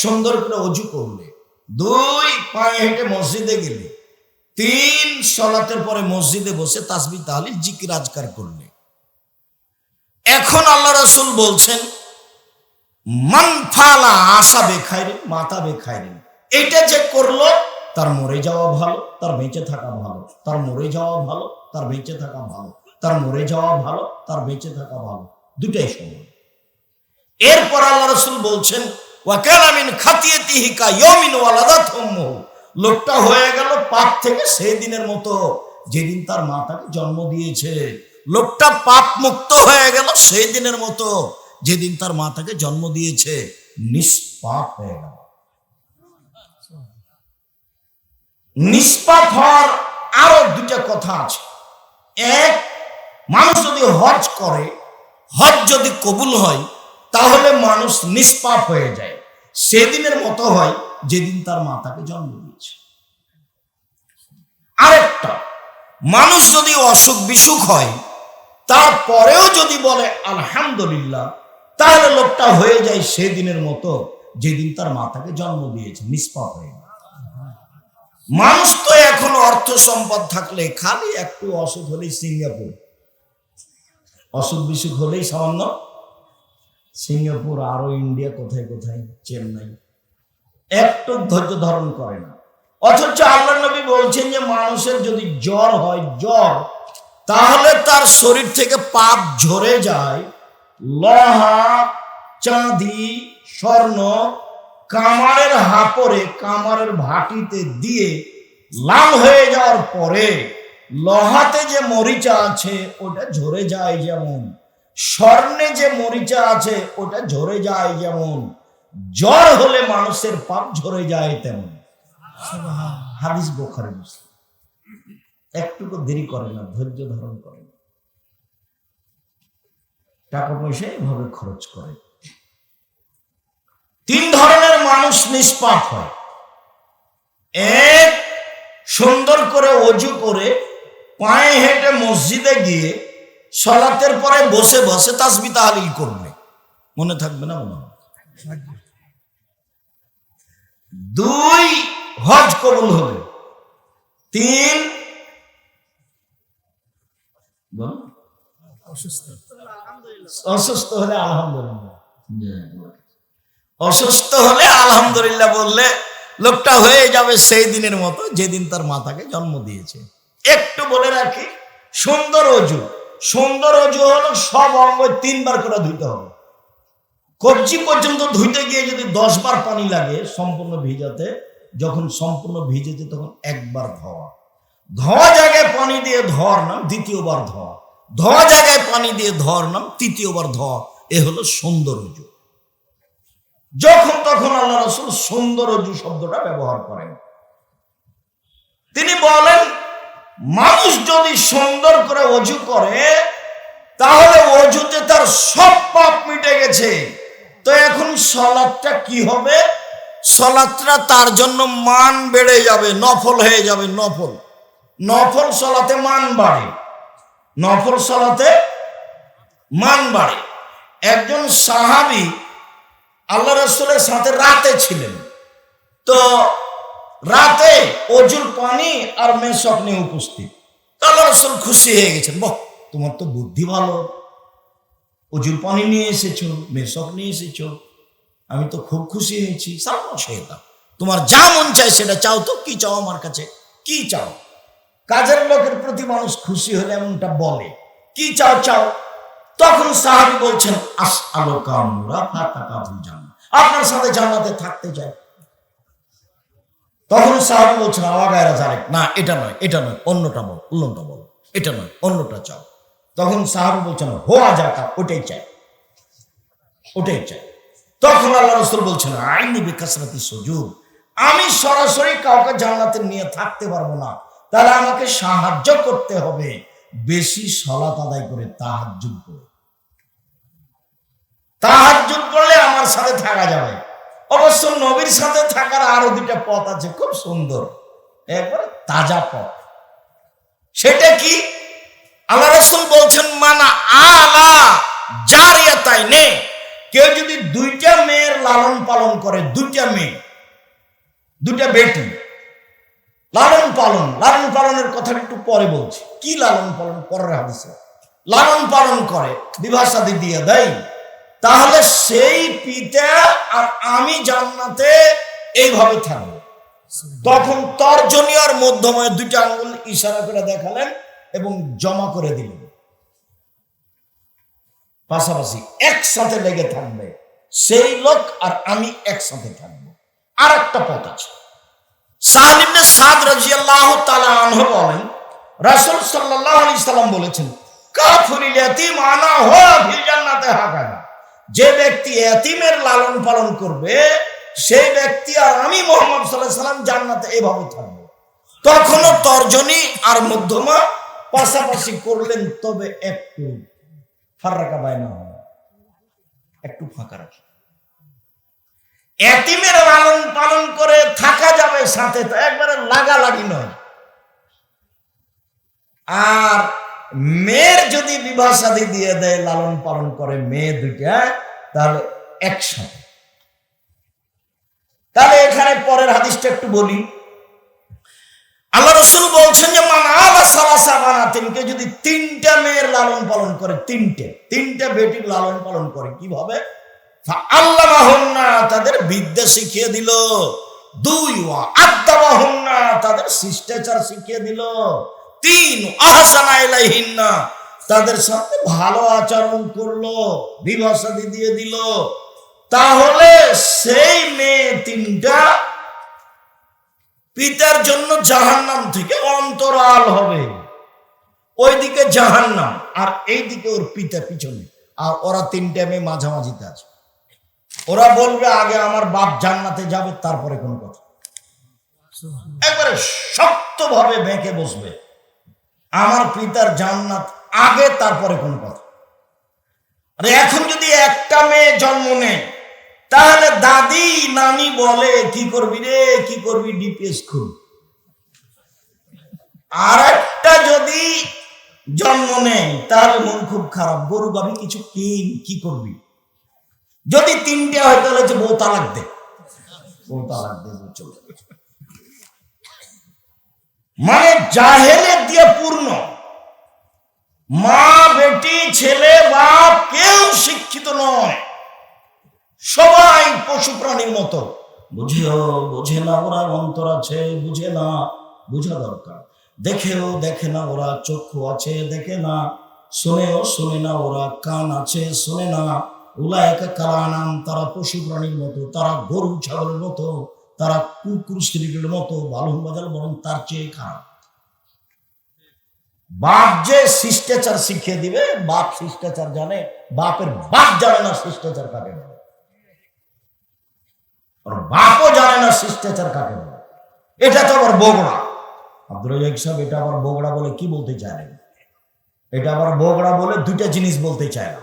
সুন্দর করে অজু করলে, দুই পায়ে হেঁটে মসজিদে গেলে, তিন সলাতের পরে মসজিদে বসে তাসবি তাহলিল, জিকির, আজকার করলে। এখন আল্লাহ রসুল বলছেন, মান ফালা আশা বেখাইরেন, মাতা বেখাইরেন। এটা যে করল, তার মরে যাওয়া ভালো, তার বেঁচে থাকা ভালো, তার মরে যাওয়া ভালো, তার বেঁচে থাকা ভালো, তার মরে যাওয়া ভালো, তার বেঁচে থাকা ভালো, দুটাই সমান। এরপর আল্লাহ রসুল বলছেন লোকটা হয়ে গেল পাপ থেকে সেই দিনের মতো, যেদিন তার মা তাকে জন্ম দিয়েছে। লোকটা পাপ মুক্ত হয়ে গেল সেই দিনের মতো, যেদিন তার মা তাকে জন্ম দিয়েছে। নিষ্পাপ হয়ে গেল। নিষ্পাপ হওয়ার আরও দুটা কথা আছে। এক, মানুষ যদি হজ করে, হজ যদি কবুল হয়, তাহলে মানুষ নিষ্পাপ হয়ে যায়। সেদিনের মতো হয় যেদিন তার মাতাকে জন্ম দিয়েছে। আরেকটা, মানুষ যদি অসুখ বিসুখ হয়, তারপরেও যদি বলে, আলহামদুলিল্লাহ তাহলে লোকটা হয়ে যায় সেদিনের মতো যেদিন তার জন্ম দিয়েছে হয়ে মানুষ তো এখন অর্থ সম্পদ থাকলে খালি একটু অসুখ হলেই সিঙ্গাপুর। অসুখ বিসুখ হলেই সামান্য সিঙ্গাপুর, আরও ইন্ডিয়া, কোথায় কোথায়? চেন্নাই। একটু ধৈর্য ধারণ করে না। অথচ আল্লাহ নবী বলছেন যে, মানুষের যদি জ্বর হয়, জ্বর, তাহলে তার শরীর থেকে পাপ ঝরে যায়। লোহা, চাঁদি, স্বর্ণ কামারের হাপরে, কামারের ভাটিতে দিয়ে লাল হয়ে যাওয়ার পরে, লহাতে যে মরিচা আছে, ওটা ঝরে যায় যেমন। স্বর্ণে যে মরিচা আছে, ওটা ঝরে যায় যেমন। জ্বর হলে মানুষের পাপ ঝরে যায় তেমন। হাদিস বোখারে মুসলিম। একটুকু দেরি করে না, ধৈর্য ধারণ করে টাকা পয়সা এভাবে খরচ করে। তিন ধরনের মানুষ নিষ্পাপ হয়। এক, সুন্দর করে অজু করে, পায়ে হেঁটে মসজিদে গিয়ে সলাতের পরে বসে বসে তাসবি তাহালিল করবে। মনে থাকবে না মনে? দুই হজ কবুল হবে। তিন বল। অসুস্থ। হলে আলহামদুলিল্লাহ। অসুস্থ হলে আলহামদুলিল্লাহ বললে লোকটা হয়ে যাবে সেই দিনের মতো যেদিন তার মাতাকে জন্ম দিয়েছে। একটু বলে রাখি সুন্দর অজু। সুন্দর অজু হলো সব অঙ্গ তিনবার করে ধুইতে হবে। কবজি পর্যন্ত ধুইতে গিয়ে যদি দশ বার পানি লাগে সম্পূর্ণ ভিজাতে, যখন সম্পূর্ণ ভিজেছে তখন একবার ধোয়া। ধোয়া জায়গায় পানি দিয়ে ধোয়ার নাম দ্বিতীয়বার ধোয়া। ধোয়া জায়গায় পানি দিয়ে ধর নাম তৃতীয়বার ধোয়া। এ হলো সুন্দর অজু। যখন তখন আল্লাহ রসুল সুন্দর অজু শব্দটা ব্যবহার করেন। তিনি বলেন মানুষ যদি সুন্দর করে অজু করে, তাহলে অজুতে তার সব পাপ মিটে গেছে। তো এখন সলাদটা কি হবে? সলাদটা তার জন্য মান বেড়ে যাবে, নফল হয়ে যাবে, নফল। নফল সলাতে মান বাড়ে। নফল সলাতে মান বাড়ে। একজন সাহাবি আল্লাহ রসুলের সাথে রাতে ছিলেন। তো রাতে অজুর পানি আর মেসক নিয়ে উপস্থিত। আল্লাহ রসুল খুশি হয়ে গেছেন, বহ, তোমার তো বুদ্ধি ভালো। অজুর পানি নিয়ে এসেছ মেসক নিয়ে এসেছ। আমি তো খুব খুশি হয়েছি। সেটা তোমার যা মন চায় সেটা চাও তো, কি চাও আমার কাছে? কি চাও? কাজের লোকের প্রতি মানুষ খুশি হলে এমনটা বলে, কি চাও চাও? তখন সাহাবি বলছেন, আস আলো কামরা ফাতা কাবুল আপনার সাথে জানাতে থাকতে চাই। তখন সাহাবি বলছেন আওয়াগায়রা জারেক না, এটা নয় এটা নয়, অন্যটা বল অন্যটা বল, এটা নয়, অন্যটা চাও। তখন সাহাবি বলছেন হোয়া যাকা ওটাই চাই ওটাই চাই। তখন আল্লাহ রসুল বলছেন, আইনি বিকাশরাতি সুযোগ আমি সরাসরি কাউকে জান্নাতে নিয়ে থাকতে পারব না, তাহলে আমাকে সাহায্য করতে হবে, বেশি সলাত আদায় করে তাহাজ্জুদ করে। তাহাজ্জুদ করলে আমার সাথে থাকা যাবে। অবশ্য নবীর সাথে থাকার আরও দুটা পথ আছে, খুব সুন্দর। একবার তাজা পথ। সেটা কি? আল্লাহ রসুল বলছেন, মানা আলা জারিয়া তাই নে। কেউ যদি দুইটা মেয়ের লালন পালন করে, দুইটা মেয়ে, দুইটা বেটি, লালন পালন, লালন পালনের কথা একটু পরে বলছি। কি লালন পালন? পরের হাদিসে। লালন পালন করে শাদী দিয়ে দেয়। তাহলে সেই পিতা আর আমি জান্নাতে এইভাবে থাকব। তখন তর্জনীয় মধ্যময় দুইটা আঙ্গুল ইশারা করে দেখালেন এবং জমা করে দিলেন। পাশাপাশি একসাথে লেগে থাকবে। সেই লোক আর আমি একসাথে থাকব। আর একটা পথ আছে। সাহালিমনে সাদ রাজিয়াল্লাহ তালা আনহ বলেন, রাসূল সাল্লাল্লাহু আলাইহি সাল্লাম বলেছেন, কাফুরিল ইয়াতিম আনা হো ফিল জান্নাতে হাকানা যে ব্যক্তি এতিমের লালন পালন করবে, সেই ব্যক্তি আর আমি মোহাম্মদ সাল্লাহ সাল্লাম জান্নাতে এভাবে থাকব। তখনও তর্জনী আর মধ্যমা পাশাপাশি করলেন, তবে একটু ফারাকা বায়না হবে। একটু ফাঁকা রাখি। এতিমের লালন পালন করে থাকা যাবে সাথে, তো একবারে লাগালাগি নয়। আর মেয়ের যদি বিবাহ শাদী দিয়ে দেয়, লালন পালন করে মেয়ে দুইটা, তাহলে একসাথে তাহলে এখানে পরের হাদিসটা একটু বলি। আল্লাহ রসুল বলছেন যে, মানা আলা সালাসা বানাতিনকে যদি তিনটা মেয়ের লালন পালন করে, তিনটে তিনটে বেটির লালন পালন করে, কীভাবে? আল্লাহ তাদের বিদ্যা শিখিয়ে দিল। দুই আদাবাহুন্না তাদের শিষ্টাচার শিখিয়ে দিল। তিন তাদের সাথে ভালো আচরণ করল শাদী দিয়ে দিল। তাহলে সেই মেয়ে তিনটা পিতার জন্য জাহান্নাম থেকে অন্তরাল হবে। ওইদিকে জাহান্নাম, আর এইদিকে ওর পিতা পিছনে। আর ওরা তিনটা মেয়ে মাঝামাঝিতে আছে। ওরা বলবে, আগে আমার বাপ জান্নাতে যাবে, তারপরে কোনো কথা। একবারে শক্তভাবে বেঁকে বসবে। আমার পিতার জান্নাত আগে, তারপরে কোনো কথা। আরে এখন যদি একটা মেয়ে জন্ম নেয়, তাহলে দাদি, নানি বলে, কি করবি রে? কি করবি ডিপিএস খুব আর একটা যদি জন্ম নেয়, তাহলে মন খুব খারাপ। গরু গাবি কিছু কিন, কি করবি? যদি তিনটে হয়, তাহলে হচ্ছে বউ তালাক দে। বউ তালাক দে বউ চলে যাবে। মানে জাহেলে দিয়ে পূর্ণ। মা, বেটি, ছেলে, বাপ কেউ শিক্ষিত নয়। সবাই পশু প্রাণীর মতো। বুঝেও, বুঝে না ওরা অন্তর আছে, বুঝে না, বুঝা দরকার। দেখেও দেখে না ওরা চক্ষু আছে, দেখে না। শোনেও শোনে না ওরা কান আছে, শোনে না। উলায়কা কালানাম, তারা পশু প্রাণীর মতো, তারা গরু, ছাগলের মতো। তারা কুকুর স্ত্রীদের মতো বালুন বাজার বরং তার চেয়ে খারাপ। বাপ যে শিষ্টাচার শিখিয়ে দিবে, বাপ শিষ্টাচার জানে, বাপের বাপ জানে না শিষ্টাচার কাকে বলে। বাপও জানে না শিষ্টাচার কাকে বলে। এটা তো আবার বগড়া। আব্দুল সাহেব, এটা আবার বগড়া বলে কি বলতে চায় এটা আবার বগড়া বলে দুইটা জিনিস বলতে চায় না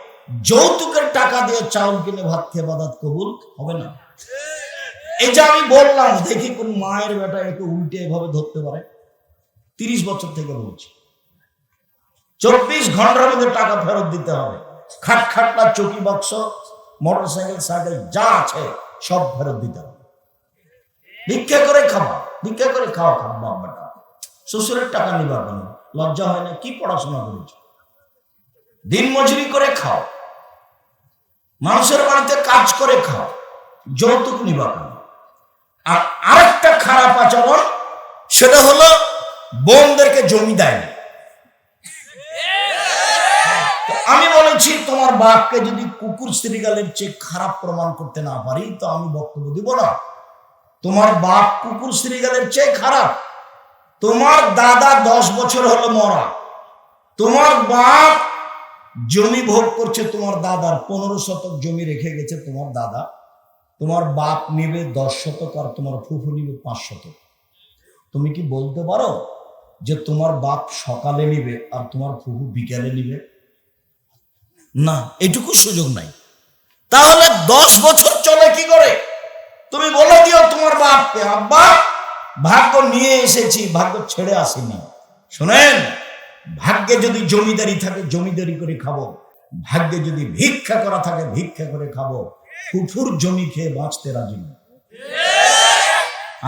যৌতুকের টাকা দিয়ে চাউল কিনে ভাত খেয়ে বাদাত কবুল হবে না। এই যে আমি বললাম, দেখি কোন মায়ের বেটা একে উল্টে এভাবে ধরতে পারে। তিরিশ বছর থেকে বলছি। চব্বিশ ঘণ্টার মধ্যে টাকা ফেরত দিতে হবে। খাট খাটলা চকি বাক্স মোটর সাইকেল সাইকেল যা আছে সব ফেরত দিতে হবে। ভিক্ষা করে খাওয়া ভিক্ষা করে খাওয়া খাওয়া বাবাটা শ্বশুরের টাকা নিবা কেন? লজ্জা হয় না? কি পড়াশোনা করেছে? দিন মজুরি করে খাও। মানুষের বাড়িতে কাজ করে খাও, যৌতুক নিবা আর আরেকটা খারাপ আচরণ, সেটা হলো বোনদেরকে জমি দেয়নি। আমি বলেছি, তোমার বাপকে যদি কুকুর শ্রীগালের চেয়ে খারাপ প্রমাণ করতে না পারি, তো আমি বক্তব্য দিব না। তোমার বাপ কুকুর শ্রীগালের চেয়ে খারাপ। তোমার দাদা দশ বছর হলো মরা। তোমার বাপ জমি ভোগ করছে তোমার দাদার পনেরো শতক জমি রেখে গেছে তোমার দাদা। তোমার বাপ নিবে দশ শতক আর তোমার ফুফু নিবে পাঁচ শতক। তুমি কি বলতে পারো যে তোমার বাপ সকালে নিবে আর তোমার ফুফু বিকালে নিবে? না, এটুকু সুযোগ নাই। তাহলে দশ বছর চলে কি করে? তুমি বলে দিও তোমার বাপকে, আব্বা, ভাগ্য নিয়ে এসেছি, ভাগ্য ছেড়ে আসেনি। শোনেন ভাগ্যে যদি জমিদারি থাকে, জমিদারি করে খাব। ভাগ্যে যদি ভিক্ষা করা থাকে, ভিক্ষা করে খাব। ফুফুর জমি খেয়ে বাঁচতে রাজি না।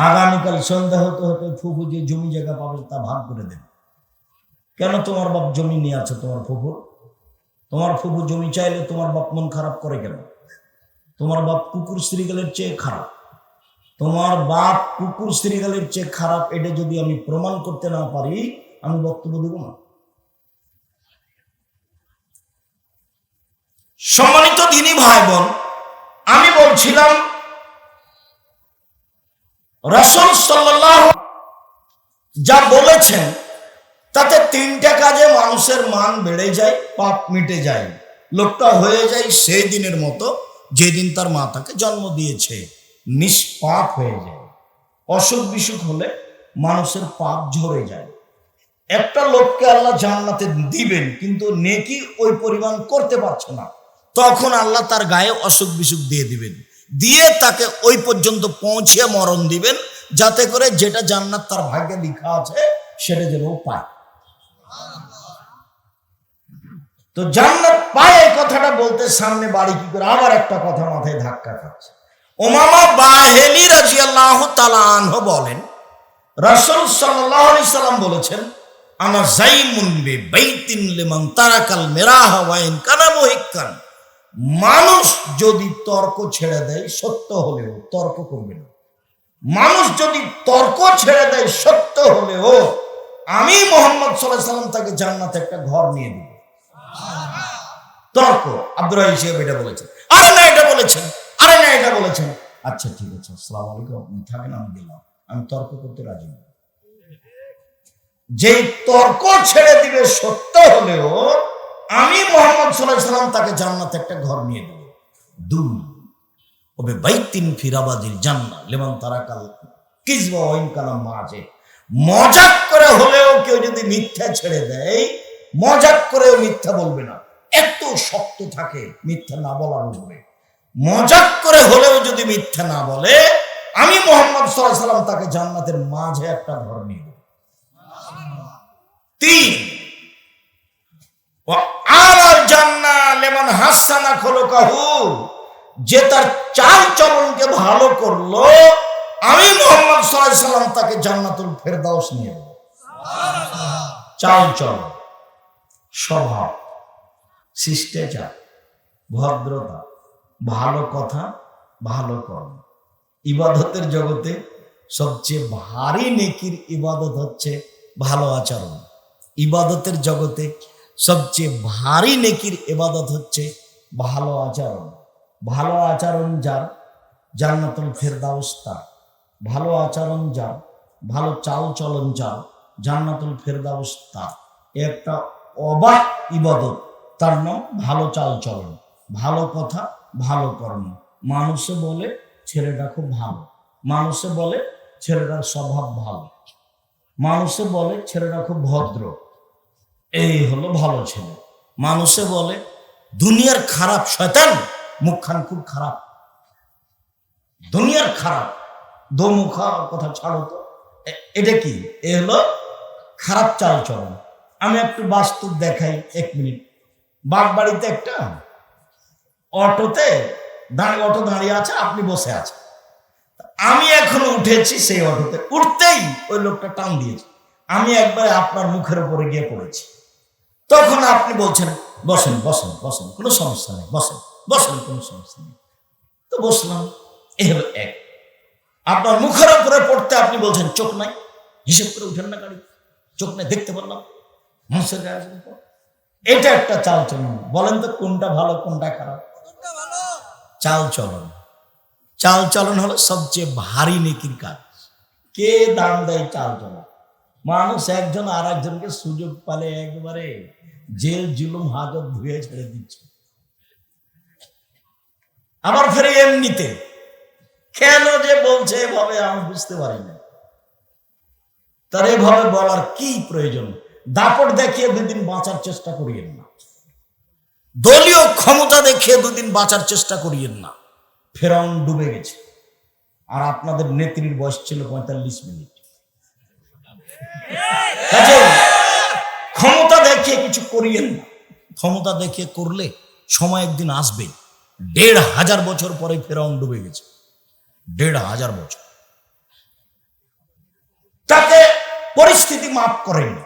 আগামীকাল সন্ধ্যা হতে হতে ফুফু যে জমি জায়গা পাবে, তা ভাগ করে দেবে। কেন তোমার বাপ জমি নিয়ে আছে, তোমার ফুফুর তোমার ফুফু জমি চাইলে তোমার বাপ মন খারাপ করে কেন? তোমার বাপ কুকুর শ্রীগালের চেয়ে খারাপ। তোমার বাপ কুকুর শ্রীগালের চেয়ে খারাপ, এটা যদি আমি প্রমাণ করতে না পারি আমি বক্তব্য দেব না। সম্মানিত দিনী ভাই বোন আমি বলছিলাম, রসুল সাল্লাহ যা বলেছেন, তাতে তিনটা কাজে মানুষের মান বেড়ে যায়, পাপ মিটে যায়, লোকটা হয়ে যায় সেই দিনের মতো যেদিন তার মা তাকে জন্ম দিয়েছে, নিষ্পাপ হয়ে যায়। অসুখ বিসুখ হলে মানুষের পাপ ঝরে যায়। একটা লোককে আল্লাহ জান্নাতে দিবেন, কিন্তু নেকি ওই পরিমাণ করতে পারছে না। তখন আল্লাহ তার গায়ে অসুখ বিসুখ দিয়ে দিবেন। দিয়ে তাকে ওই পর্যন্ত পৌঁছে মরণ দিবেন, যাতে করে যেটা জান্নাত তার ভাগ্যে লেখা আছে, সেটা যেন পায়। তো জান্নাত পায় এই কথাটা বলতে সামনে বাড়ি কি করে আবার একটা কথা মাথায় ধাক্কা খাচ্ছে। ওমামা বাহেলি রাজিয়াল্লাহ তালাহ বলেন, রাসূল আলাইহি সাল্লাম বলেছেন মানুষ যদি তর্ক ছেড়ে দেয়, সত্য হলেও তর্ক করবে না। মানুষ যদি তর্ক ছেড়ে দেয়, সত্য হলেও আমি মোহাম্মদ সাল্লাহ সাল্লাম তাকে জান্নাতে একটা ঘর নিয়ে দিব। তর্ক, আব্দুর রাহিম সাহেব এটা বলেছেন। আরে না, এটা বলেছেন। আরে না, এটা বলেছেন। আচ্ছা ঠিক আছে, আসসালামু আলাইকুম। থাকেন, আমি গেলাম। আমি তর্ক করতে রাজি না। যেই তর্ক ছেড়ে দিবে সত্য হলেও আমি মোহাম্মদ সাল্লাম তাকে জান্নাতে একটা ঘর নিয়ে দেব। দুই, ওবে বাইতিন ফিরাবাদিল জান্না লেমন তারা কাল কিসবা ওয়াইন কালাম মাঝে মজাক করে হলেও কেউ যদি মিথ্যা ছেড়ে দেয়, মজাক করেও মিথ্যা বলবে না। এত শক্ত থাকে, মিথ্যা না বলার উপরে। মজাক করে হলেও যদি মিথ্যা না বলে, আমি মোহাম্মদ সাল্লাহ সাল্লাম তাকে জান্নাতের মাঝে একটা ঘর নিয়ে তিন। আর জান্না লেমন হাসানা খোলো কাহু যে তার চাল চলনকে ভালো করল, আমি মোহাম্মদ সাল্লাম তাকে জান্নাতুল ফেরদাউস নিয়ে চাল স্বভাব, শিষ্টাচার, ভদ্রতা, ভালো কথা, ভালো কর্ম। ইবাদতের জগতে সবচেয়ে ভারী নেকির ইবাদত হচ্ছে ভালো আচরণ। ইবাদতের জগতে সবচেয়ে ভারী নেকির ইবাদত হচ্ছে ভালো আচরণ। ভালো আচরণ যার, জান্নাতুল ফেরদাউস তার। ভালো আচরণ যার, ভালো চাল চলন যার, জান্নাতুল ফেরদাউস তার। একটা অবাক ইবাদত, তার নাম ভালো চাল চলন। ভালো কথা, ভালো কর্ম। মানুষে বলে ছেলেটা খুব ভালো। মানুষে বলে ছেলেটার স্বভাব ভালো। মানুষে বলে ছেলেটা খুব ভদ্র। এই হলো ভালো ছেলে। মানুষে বলে, দুনিয়ার খারাপ শয়তান, মুখখান খুব খারাপ। দুনিয়ার খারাপ দোমুখা কথা ছাড়ো তো। এটা কি? এ হলো খারাপ চাল চলন আমি একটু বাস্তব দেখাই, এক মিনিট। বাগ বাড়িতে একটা অটোতে দাঁড়িয়ে, অটো দাঁড়িয়ে আছে, আপনি বসে আছেন। আমি এখনও উঠেছি সেই অটোতে। উঠতেই ওই লোকটা টান দিয়েছে। আমি একবার আপনার মুখের উপরে গিয়ে পড়েছি। তখন আপনি বলছেন বসেন বসেন বসেন কোনো সমস্যা নেই বসেন বসেন কোনো সমস্যা নেই। তো বসলাম এই হলো এক। আপনার মুখের উপরে পড়তে আপনি বলছেন চোখ নাই হিসেব করে উঠেন না গাড়ি চোখ নাই দেখতে পারলাম মানুষের গায়ে এটা একটা চাল চলন বলেন তো কোনটা ভালো কোনটা খারাপ? চাল চলন চাল চলন হলো সবচেয়ে ভারী নেকির কাজ। কে দাম দেয় চাল চলন মানুষ একজন আর একজনকে সুযোগ পালে একবারে জেল জুলুম হাজত ধুয়ে ছেড়ে দিচ্ছে। আবার ফেরে এমনিতে। কেন যে বলছে এভাবে আমি বুঝতে পারি না। তার এভাবে বলার কি প্রয়োজন? দাপট দেখিয়ে দুদিন বাঁচার চেষ্টা করিয়েন না। দলীয় ক্ষমতা দেখিয়ে দুদিন বাঁচার চেষ্টা করিয়েন না। ফেরাউন ডুবে গেছে। আর আপনাদের নেত্রীর বয়স ছিল পঁয়তাল্লিশ মিনিট। ক্ষমতা দেখিয়ে কিছু করিয়েন না। ক্ষমতা দেখিয়ে করলে সময় একদিন আসবে। দেড় হাজার বছর পরে ফেরাউন ডুবে গেছে। দেড় হাজার বছর। তাকে পরিস্থিতি মাফ করেনি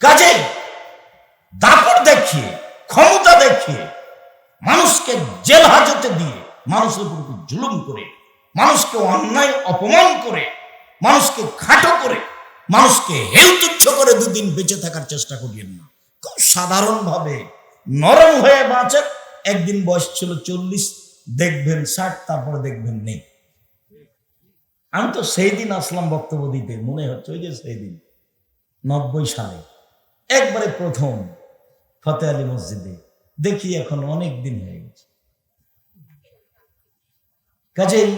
কাজে দাপট দেখিয়ে, ক্ষমতা দেখিয়ে, মানুষকে জেল হাজতে দিয়ে মানুষের প্রতি জুলুম করে, মানুষকে অন্যায়, অপমান করে মানুষকে খাটো করে, মানুষকে হেলতুচ্ছ করে দুদিন বেঁচে থাকার চেষ্টা করিয়েন না। খুব সাধারণভাবে নরম হয়ে বাঁচেন, একদিন বয়স ছিল চল্লিশ, দেখবেন ষাট, তারপরে দেখবেন নেই। আমি তো সেই দিন আসলাম বক্তব্য দিতে, মনে হচ্ছে ওই যে সেই দিন, নব্বই সালে। একবারে প্রথম ফতে আলী মসজিদে, দেখি এখন অনেক দিন হয়ে গেছে। কাজেই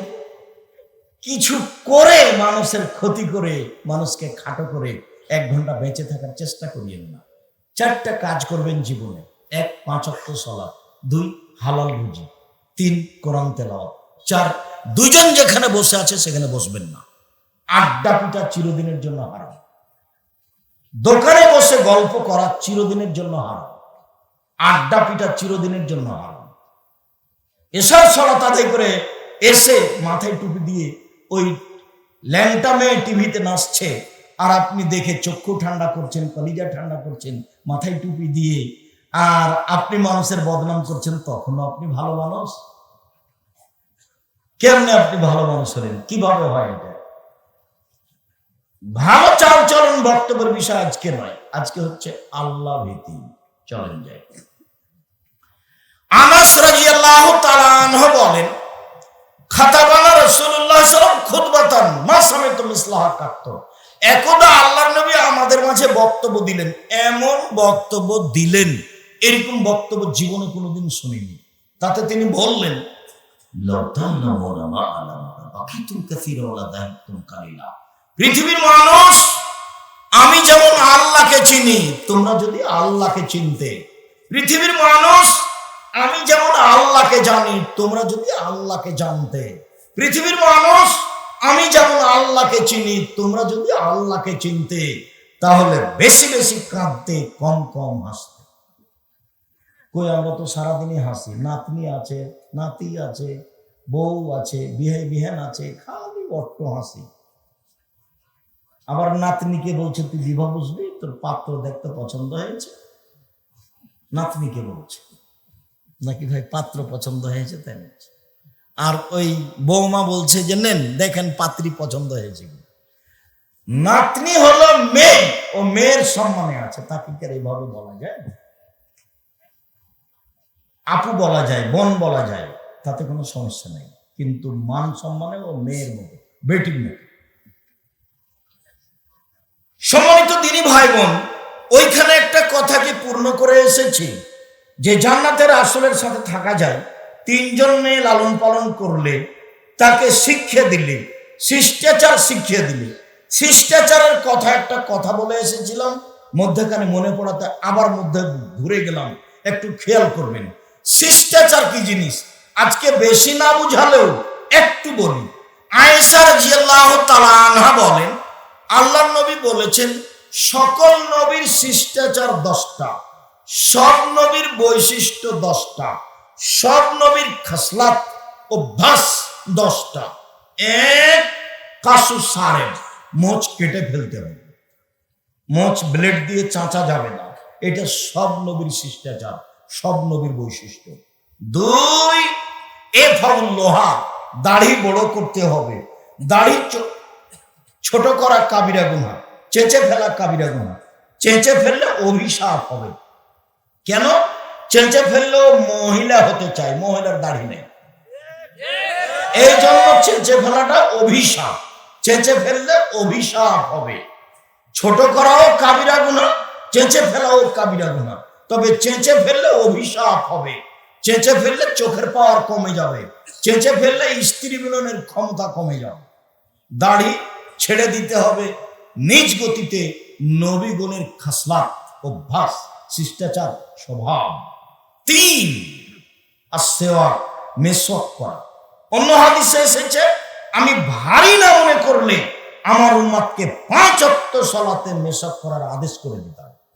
কিছু করে মানুষের ক্ষতি করে, মানুষকে খাটো করে এক ঘণ্টা বেঁচে থাকার চেষ্টা করিয়েন না। চারটা কাজ করবেন জীবনে। এক, পাঁচ অক্ট সলা দুই, হালাল রুজি। তিন, কোরআন তেলাওয়াত। চার, দুইজন যেখানে বসে আছে সেখানে বসবেন না। আড্ডা পিটা চিরদিনের জন্য হারাম। দোকানে বসে গল্প করা চিরদিনের জন্য হারাম। আড্ডা পিটা চিরদিনের জন্য হারাম। এসব সলাত আদায় করে এসে মাথায় টুপি দিয়ে ওই ল্যাংটা মেয়ে টিভিতে নাচছে, আর আপনি দেখে চক্ষু ঠান্ডা করছেন, কলিজা ঠান্ডা করছেন, মাথায় টুপি দিয়ে, আর আপনি মানুষের বদনাম করছেন, তখনও আপনি ভালো মানুষ? কেমনে আপনি ভালো মানুষ হলেন? কীভাবে হয় এটা? ভালো চাল চলন বক্তব্যের বিষয় আজকে নয়, আজকে হচ্ছে আল্লাহ ভীতি। চলেন যাই। আনাস রাজিয়াল্লাহু তাআলা আনহু বলেন খাতাবানা রাসূলুল্লাহ সাল্লাল্লাহু খুতবাতান মা মিসলাহা একদা আল্লাহর নবী আমাদের মাঝে বক্তব্য দিলেন, এমন বক্তব্য দিলেন, এরকম বক্তব্য জীবনে কোনোদিন শুনিনি। তাতে তিনি বললেন পৃথিবীর মানুষ, আমি যেমন আল্লাহকে চিনি, তোমরা যদি আল্লাহকে চিনতে। পৃথিবীর মানুষ, আমি যেমন আল্লাহকে জানি, তোমরা যদি আল্লাহকে জানতে। পৃথিবীর মানুষ আমি যেমন আল্লাহকে চিনি, তোমরা যদি আল্লাহকে চিনতে, তাহলে বেশি বেশি কাঁদতে, কম কম হাসতে। কই, আমরা তো সারাদিনই হাসি। নাতনি আছে, নাতি আছে, বউ আছে, বিহে বিহান আছে, খালি বট্ট হাসি। আবার নাতনিকে বলছে, তুই বিবাহ বুঝবি? তোর পাত্র দেখতে পছন্দ হয়েছে? নাতনিকে বলছে। নাকি ভাই পাত্র পছন্দ হয়েছে, তাই বলছে। আর ওই বৌমা বলছে যে, নেন, দেখেন পাত্রী পছন্দ হয়েছে। নাতনি হলো মেয়ে, ও মেয়ের সম্মানে আছে, তাকে কি এইভাবে বলা যায়? আপু বলা যায়, বোন বলা যায়, তাতে কোনো সমস্যা নেই। কিন্তু মান সম্মানে ও মেয়ের মতো, বেটির মতো। সম্মানিত দিনী ভাই বোন ওইখানে একটা কথাকে পূর্ণ করে এসেছি? যে জান্নাতের আসলের সাথে থাকা যায় তিনজন মেয়ে লালন পালন করলে, তাকে শিক্ষা দিলে, শিষ্টাচার শিখিয়ে দিলে। শিষ্টাচারের কথা একটা কথা বলে এসেছিলাম, মধ্যেখানে মনে পড়াতে আবার মধ্যে ঘুরে গেলাম, একটু খেয়াল করবেন। শিষ্টাচার কি জিনিস? আজকে বেশি না বুঝালেও একটু বলি। আয়েশার জিয়াল্লাহ তালা আনহা বলেন আল্লাহ নবী বলেছেন, সকল নবীর শিষ্টাচার দশটা, সব নবীর বৈশিষ্ট্য দশটা। সব নবীর খাসলাত অভ্যাস দশটা। এক কাসু সারেন। মোচ কেটে ফেলতে হবে। মোচ ব্লেড দিয়ে চাঁচা যাবে না। এটা সব নবীর শিষ্টাচার সব নবীর বৈশিষ্ট্য। দুই, এ ফাউল লোহা দাড়ি বড় করতে হবে। দাড়ি ছোট করা কাবিরা গুহা, চেঁচে ফেলা কাবিরা গুহা। চেঁচে ফেললে অভিশাপ হবে। কেন? চেঁচে ফেললেও মহিলা হতে চায়, মহিলার দাড়ি নেই। এই জন্য চেঁচে ফেলাটা অভিশাপ। চেঁচে ফেললে অভিশাপ হবে। ছোট করাও কাবিরা গুণা, চেঁচে ফেলাও কাবিরা গুণা। তবে চেঁচে ফেললে অভিশাপ হবে। চেঁচে ফেললে চোখের পাওয়ার কমে যাবে। চেঁচে ফেললে স্ত্রী মিলনের ক্ষমতা কমে যাবে। দাড়ি ছেড়ে দিতে হবে। নিজ গতিতে নবীগণের খাসলাত, অভ্যাস, শিষ্টাচার, স্বভাব। তিন। আর সেওয়া মেসওয়াক করা। অন্য হাদিসে এসেছে, আমি ভারী না মনে করলে আমার উম্মাদকে পাঁচ অক্ত সলাতে মেসক করার আদেশ করে দিতাম।